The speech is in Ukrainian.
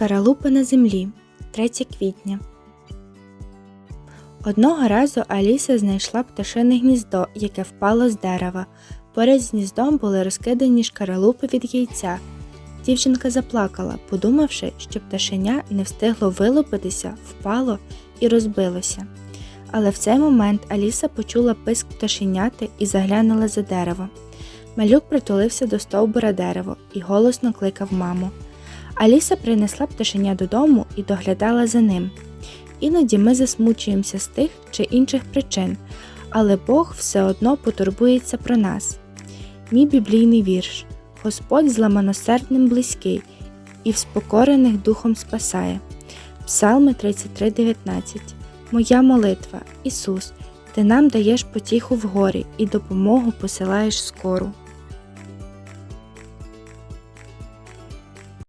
Шкаралупа на землі 3 квітня. Одного разу Аліса знайшла пташине гніздо, яке впало з дерева. Поряд з гніздом були розкидані шкаралупи від яйця. Дівчинка заплакала, подумавши, що пташеня не встигло вилупитися, впало і розбилося. Але в цей момент Аліса почула писк пташеняти і заглянула за дерево. Малюк притулився до стовбура дерева і голосно кликав маму. Аліса принесла пташеня додому і доглядала за ним. Іноді ми засмучуємося з тих чи інших причин, але Бог все одно потурбується про нас. Мій біблійний вірш Господь зламаносердним близький і вспокорених духом спасає. Псалми 33:19 Моя молитва, Ісус, Ти нам даєш потіху в горі і допомогу посилаєш скору.